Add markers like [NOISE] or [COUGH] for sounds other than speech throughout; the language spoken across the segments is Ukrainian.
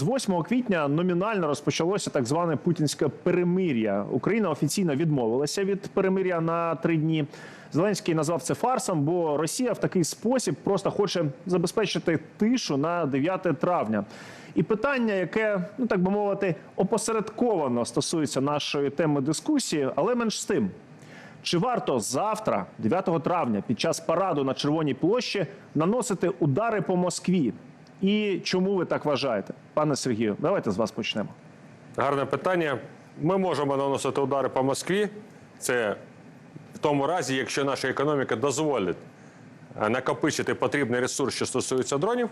з 8 квітня номінально розпочалося так зване путінське перемир'я. Україна офіційно відмовилася від перемир'я на три дні. Зеленський назвав це фарсом, бо Росія в такий спосіб просто хоче забезпечити тишу на 9 травня. І питання, яке, ну так би мовити, опосередковано стосується нашої теми дискусії, але менш з тим. Чи варто завтра, 9 травня, під час параду на Червоній площі наносити удари по Москві? І чому ви так вважаєте, пане Сергію? Давайте з вас почнемо. Гарне питання. Ми можемо наносити удари по Москві. Це в тому разі, якщо наша економіка дозволить е, накопичити потрібний ресурс, що стосується дронів.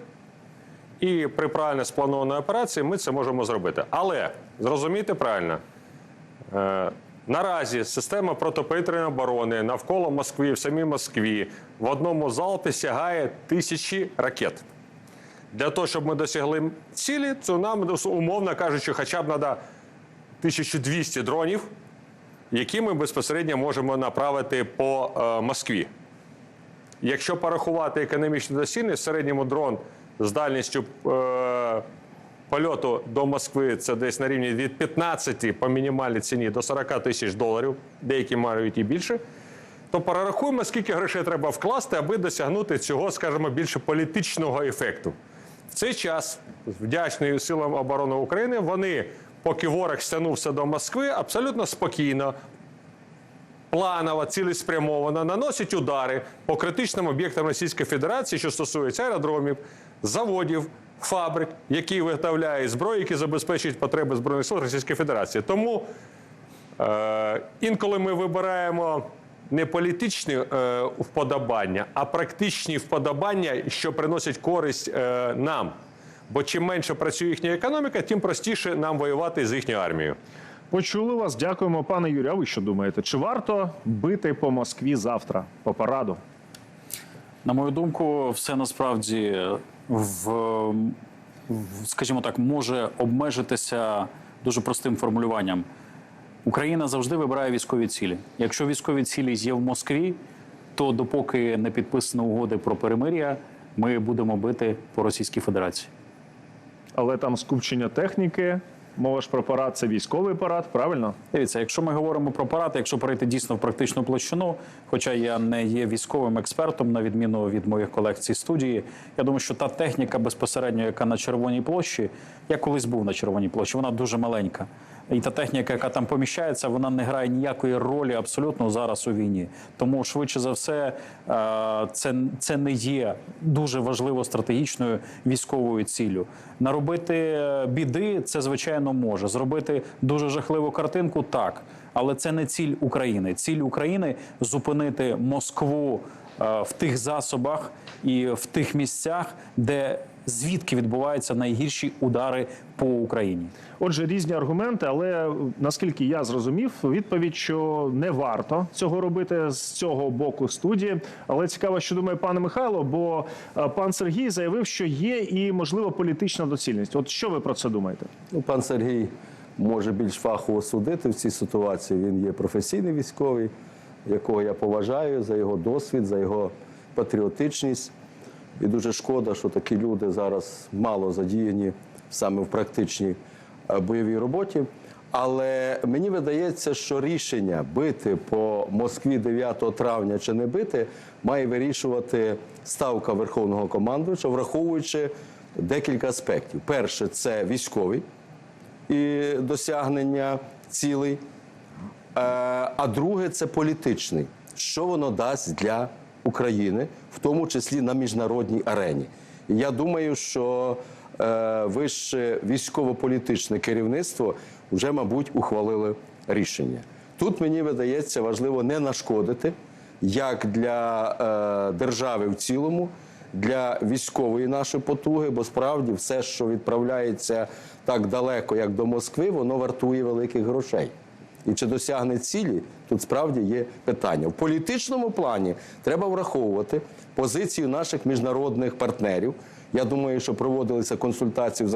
І при правильно спланованій операції ми це можемо зробити. Але зрозумійте правильно, е, наразі система протиповітряної оборони навколо Москви, в самій Москві, в одному залпі сягає тисячі ракет. Для того, щоб ми досягли цілі, то нам, умовно кажучи, хоча б треба 1200 дронів, які ми безпосередньо можемо направити по е, Москві. Якщо порахувати економічну доцільність, в середньому дрон з дальністю е, польоту до Москви це десь на рівні від 15 по мінімальній ціні до 40 тисяч доларів, деякі мають і більше. То перерахуємо, скільки грошей треба вкласти, аби досягнути цього, скажімо, більше політичного ефекту. В цей час, вдячний силам оборони України, вони, поки ворог стягнувся до Москви, абсолютно спокійно, планово, цілеспрямовано наносять удари по критичним об'єктам Російської Федерації, що стосується аеродромів, заводів, фабрик, які виготовляють зброю, які забезпечують потреби Збройних сил Російської Федерації. Тому е, інколи ми вибираємо не політичні е, вподобання, а практичні вподобання, що приносять користь е, нам. Бо чим менше працює їхня економіка, тим простіше нам воювати з їхньою армією. Почули вас. Дякуємо, пане Юрію. А ви що думаєте? Чи варто бити по Москві завтра по параду? На мою думку, все насправді в, в скажімо так, може обмежитися дуже простим формулюванням. Україна завжди вибирає військові цілі. Якщо військові цілі є в Москві, то допоки не підписано угоди про перемир'я, ми будемо бити по Російській Федерації. Але там скупчення техніки. Мова ж про парад це військовий парад, правильно? Дивіться, якщо ми говоримо про парад, якщо перейти дійсно в практичну площину, хоча я не є військовим експертом, на відміну від моїх колег цій студії, я думаю, що та техніка безпосередньо, яка на Червоній площі, я колись був на Червоній площі, вона дуже маленька. І та техніка, яка там поміщається, вона не грає ніякої ролі абсолютно зараз у війні. Тому швидше за все, е, це, це не є дуже важливо стратегічною військовою ціллю. Наробити е, біди це звичайно може. Зробити дуже жахливу картинку так, але це не ціль України. Ціль України зупинити Москву е, в тих засобах і в тих місцях, де звідки відбуваються найгірші удари по Україні. Отже, різні аргументи, але наскільки я зрозумів, відповідь, що не варто цього робити з цього боку студії. Але цікаво, що думає пане Михайло, бо е, пан Сергій заявив, що є і можливо політична доцільність. От що ви про це думаєте? Ну, пан Сергій може більш фахово судити в цій ситуації. Він є професійний військовий, якого я поважаю за його досвід, за його патріотичність. І дуже шкода, що такі люди зараз мало задіяні саме в практичній е, бойовій роботі. Але мені видається, що рішення бити по Москві 9 травня чи не бити має вирішувати ставка Верховного командувача, враховуючи декілька аспектів. Перше, це військовий і досягнення цілей. Е, А друге це політичний. Що воно дасть для України, в тому числі на міжнародній арені. Я думаю, що е, вище військово-політичне керівництво вже, мабуть, ухвалили рішення. Тут мені видається важливо не нашкодити як для е, держави в цілому, для військової нашої потуги, бо справді все, що відправляється так далеко, як до Москви, воно вартує великих грошей. І чи досягне цілі, тут справді є питання. В політичному плані треба враховувати позицію наших міжнародних партнерів, Я думаю, що проводилися консультації в,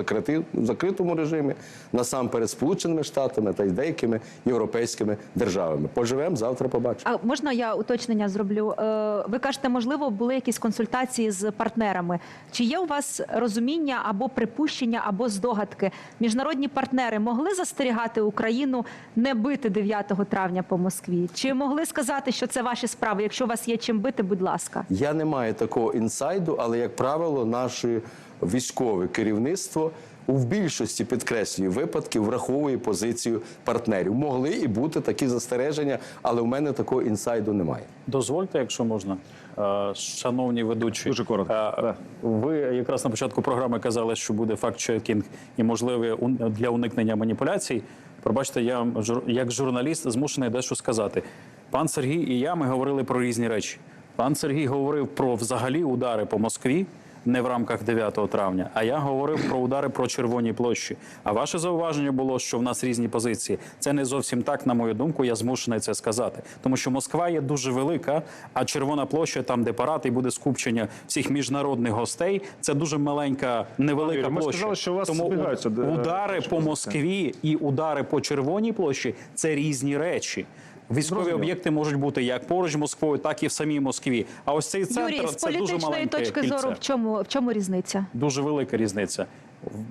закритому режимі, насамперед Сполученими Штатами та й деякими європейськими державами. Поживемо завтра, побачимо. А можна я уточнення зроблю? Е, Ви кажете, можливо, були якісь консультації з партнерами. Чи є у вас розуміння або припущення, або здогадки? Міжнародні партнери могли застерігати Україну не бити 9 травня по Москві? Чи могли сказати, що це ваші справи? Якщо у вас є чим бити, будь ласка. Я не маю такого інсайду, але як правило, наше військове керівництво у більшості підкреслюю випадків враховує позицію партнерів. Могли і бути такі застереження, але в мене такого інсайду немає. Дозвольте, якщо можна, Е, шановні ведучі. Дуже коротко. е, Ви якраз на початку програми казали, що буде факт-чекінг і можливе для уникнення маніпуляцій. Пробачте, я як журналіст змушений дещо сказати. Пан Сергій і я ми говорили про різні речі. Пан Сергій говорив про взагалі удари по Москві. Не в рамках 9 травня, а я говорив про удари про червоні площі. А ваше зауваження було, що в нас різні позиції. Це не зовсім так, на мою думку. Я змушений це сказати, тому що Москва є дуже велика, а червона площа, там де парад і буде скупчення всіх міжнародних гостей. Це дуже маленька, невелика Юрій, ми площа. сказали, що у вас Тому де- удари по Москві і удари по червоній площі це різні речі. Військові Зрозуміло. об'єкти можуть бути як поруч Москвою, так і в самій Москві. А ось цей центр Юрій, це дуже політичної маленьке точки кільце. зору, в чому в чому різниця? Дуже велика різниця.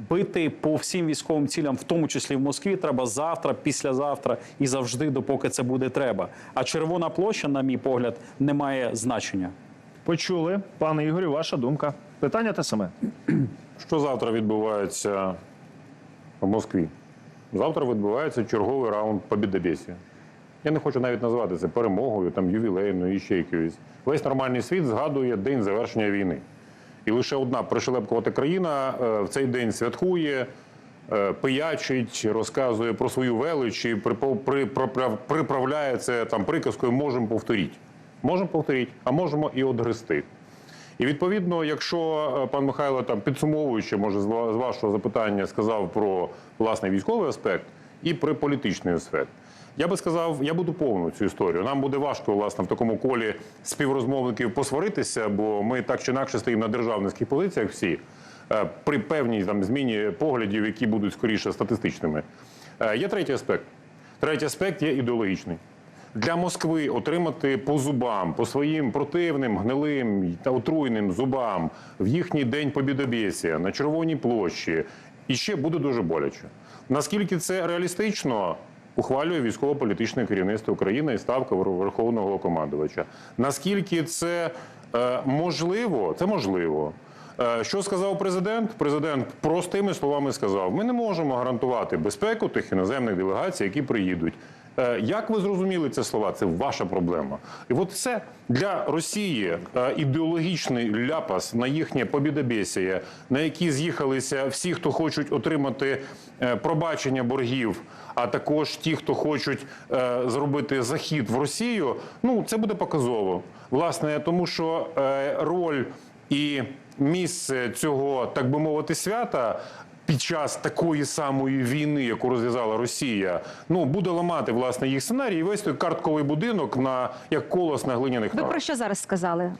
Бити по всім військовим цілям, в тому числі в Москві, треба завтра, післязавтра і завжди, допоки це буде треба. А червона площа, на мій погляд, не має значення. Почули, пане Ігорю, ваша думка. Питання те саме. [CLEARS THROAT] Що завтра відбувається в Москві? Завтра відбувається черговий раунд побідобєсія. Я не хочу навіть назвати це перемогою, там, ювілейною і ще якоюсь. Весь нормальний світ згадує день завершення війни. І лише одна пришелепкувата країна е, в цей день святкує, е, пиячить, розказує про свою велич і приправляє це там приказкою можемо повторити. Можемо повторити, а можемо і одгрести. І відповідно, якщо е, пан Михайло там підсумовуючи, може з вашого запитання сказав про власне військовий аспект і про політичний аспект. Я би сказав, я буду повну цю історію. Нам буде важко власне в такому колі співрозмовників посваритися, бо ми так чи інакше стоїмо на державницьких позиціях всі е, при певній там зміні поглядів, які будуть скоріше статистичними. Е, Є третій аспект. Третій аспект є ідеологічний. Для Москви отримати по зубам, по своїм противним, гнилим та отруйним зубам в їхній день побідобєсія на Червоній площі і ще буде дуже боляче. Наскільки це реалістично, ухвалює військово-політичне керівництво України і ставка Верховного командувача. Наскільки це е, можливо, це можливо. Е, Що сказав президент? Президент простими словами сказав: ми не можемо гарантувати безпеку тих іноземних делегацій, які приїдуть. Е, Як ви зрозуміли ці слова? Це ваша проблема. І от це для Росії е, ідеологічний ляпас на їхнє побідобєсія, на які з'їхалися всі, хто хочуть отримати е, пробачення боргів, а також ті, хто хочуть зробити захід в Росію. Ну це буде показово. Власне, тому що роль і місце цього, так би мовити, свята. Під час такої самої війни, яку розв'язала Росія, ну буде ламати власне їх сценарій, і весь той картковий будинок на як колос на глиняних Ви про що зараз сказали?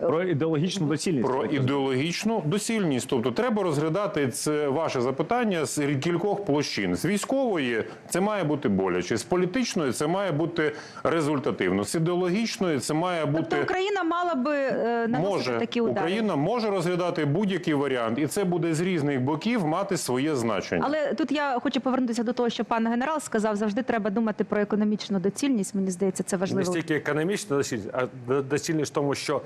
Про ідеологічну доцільність. Про ідеологічну доцільність. Тобто треба розглядати це ваше запитання з кількох площин. З військової це має бути боляче, з політичної це має бути результативно, з ідеологічної це має бути. Тобто Україна мала би е, наносити Може такі удари. Україна може розглядати будь-який варіант, і це буде з різних боків мати своє значення. Але тут я хочу повернутися до того, що пан генерал сказав, завжди треба думати про економічну доцільність. Мені здається, це Не стільки економічна доцільність, а до- доцільність в тому, що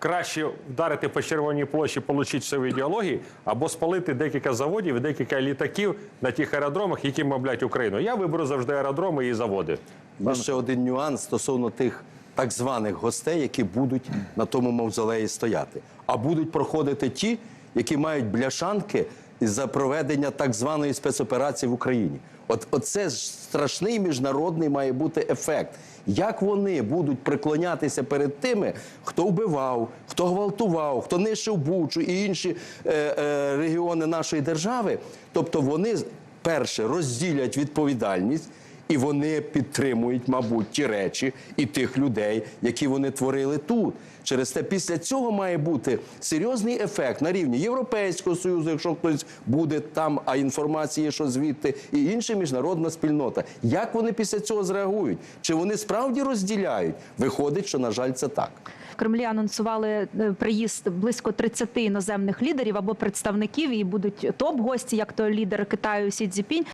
краще вдарити по червоній площі, отримати свою ідеологію, або спалити декілька заводів декілька літаків на тих аеродромах, які мовлять Україну. Я виберу завжди аеродроми і заводи. Є ще один нюанс стосовно тих так званих гостей, які будуть на тому мавзолеї стояти. А будуть проходити ті, які мають бляшанки за проведення так званої спецоперації в Україні. От це страшний міжнародний має бути ефект. Як вони будуть приклонятися перед тими, хто вбивав, хто гвалтував, хто нищив Бучу і інші е, е, регіони нашої держави? Тобто вони перше розділять відповідальність І вони підтримують, мабуть, ті речі і тих людей, які вони творили тут. Через те, після цього має бути серйозний ефект на рівні Європейського союзу, якщо хтось буде там, а інформація є, що звідти, і інша міжнародна спільнота. Як вони після цього зреагують? Чи вони справді розділяють? Виходить, що на жаль, це так. Кремлі анонсували е, приїзд близько 30 іноземних лідерів або представників, і будуть топ-гості, як то лідер Китаю Сі Цзіпінь.